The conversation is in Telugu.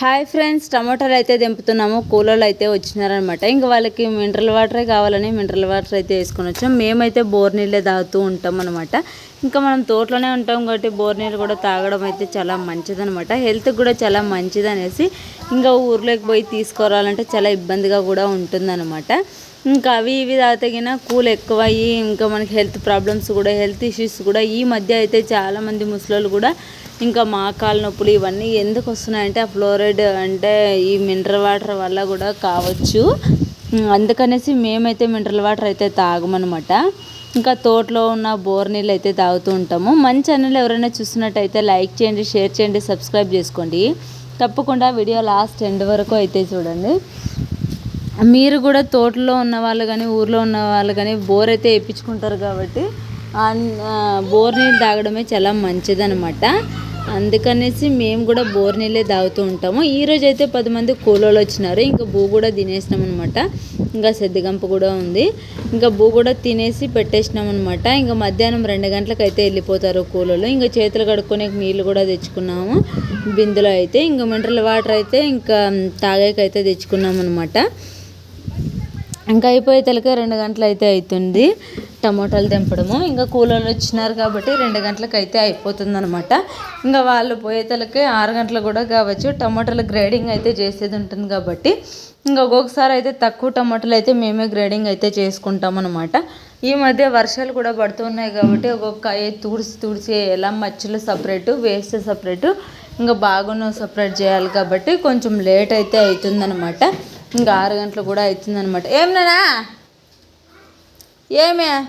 హాయ్ ఫ్రెండ్స్ టమాటాలు అయితే దింపుతున్నాము కూలర్లు అయితే వచ్చినారనమాట. ఇంకా వాళ్ళకి మినరల్ వాటరే కావాలని మినరల్ వాటర్ అయితే వేసుకొని వచ్చాం. మేమైతే బోర్ నీళ్ళే తాగుతూ ఉంటాం అనమాట ఇంకా మనం తోటలోనే ఉంటాం కాబట్టి బోర్ నీళ్ళు కూడా తాగడం అయితే చాలా మంచిదనమాట హెల్త్కి కూడా చాలా మంచిది అనేసి ఇంకా ఊర్లోకి పోయి తీసుకురావాలంటే చాలా ఇబ్బందిగా కూడా ఉంటుందన్నమాట. ఇంకా అవి ఇవి తాగిన కూల్ ఎక్కువ అయ్యి ఇంకా మనకి హెల్త్ ప్రాబ్లమ్స్ కూడా హెల్త్ ఇష్యూస్ కూడా ఈ మధ్య అయితే చాలామంది ముసలోళ్ళు కూడా ఇంకా మా కాళ్ళ నొప్పులు ఇవన్నీ ఎందుకు వస్తున్నాయంటే ఆ ఫ్లోరైడ్ అంటే ఈ మినరల్ వాటర్ వల్ల కూడా కావచ్చు. అందుకనేసి మేమైతే మినరల్ వాటర్ అయితే తాగమనమాట. ఇంకా తోటలో ఉన్న బోర్ నీళ్ళు అయితే తాగుతూ ఉంటాము. మన ఛానల్ ఎవరైనా చూస్తున్నట్టయితే లైక్ చేయండి షేర్ చేయండి సబ్స్క్రైబ్ చేసుకోండి. తప్పకుండా వీడియో లాస్ట్ ఎండ్ వరకు అయితే చూడండి. మీరు కూడా తోటలో ఉన్న వాళ్ళు కానీ ఊర్లో ఉన్న వాళ్ళు కానీ బోర్ అయితే వేయించుకుంటారు కాబట్టి బోర్ నీళ్ళు తాగడమే చాలా మంచిదనమాట. అందుకనేసి మేము కూడా బోర్ నీళ్ళే తాగుతూ ఉంటాము. ఈ అయితే పది మంది కూలోళ్ళు వచ్చినారు. ఇంకా బూ కూడా తినేసినాం అనమాట ఇంకా సెద్దిగంప కూడా ఉంది. ఇంకా బూ కూడా తినేసి పెట్టేసినాం అనమాట ఇంకా మధ్యాహ్నం రెండు గంటలకు అయితే వెళ్ళిపోతారు కూలోళ్ళు. ఇంకా చేతులు కడుక్కొని నీళ్ళు కూడా తెచ్చుకున్నాము. బిందులో అయితే ఇంకా మినరల్ వాటర్ అయితే ఇంకా తాగేకైతే తెచ్చుకున్నాం అనమాట ఇంకా అయిపోయే తలకే రెండు గంటలు అయితే అవుతుంది. టమోటాలు తెంపడము. ఇంకా కూలోళ్ళు వచ్చినారు కాబట్టి రెండు గంటలకు అయితే అయిపోతుంది అనమాట ఇంకా వాళ్ళు పోయేతలకి ఆరు గంటలు కూడా కావచ్చు. టమోటాలు గ్రేడింగ్ అయితే చేసేది ఉంటుంది కాబట్టి. ఇంకా ఒక్కొక్కసారి అయితే తక్కువ టమాటాలు అయితే మేమే గ్రేడింగ్ అయితే చేసుకుంటాం అనమాట ఈ మధ్య వర్షాలు కూడా పడుతున్నాయి కాబట్టి ఒక్కొక్క తుడిసి తుడిసి ఎలా మచ్చలు సపరేటు వేస్ట్ సపరేటు ఇంకా బాగున్న సపరేట్ చేయాలి కాబట్టి కొంచెం లేట్ అయితే అవుతుందనమాట ఇంకా ఆరు గంటలు కూడా అవుతుందనమాట ఏం 耶咩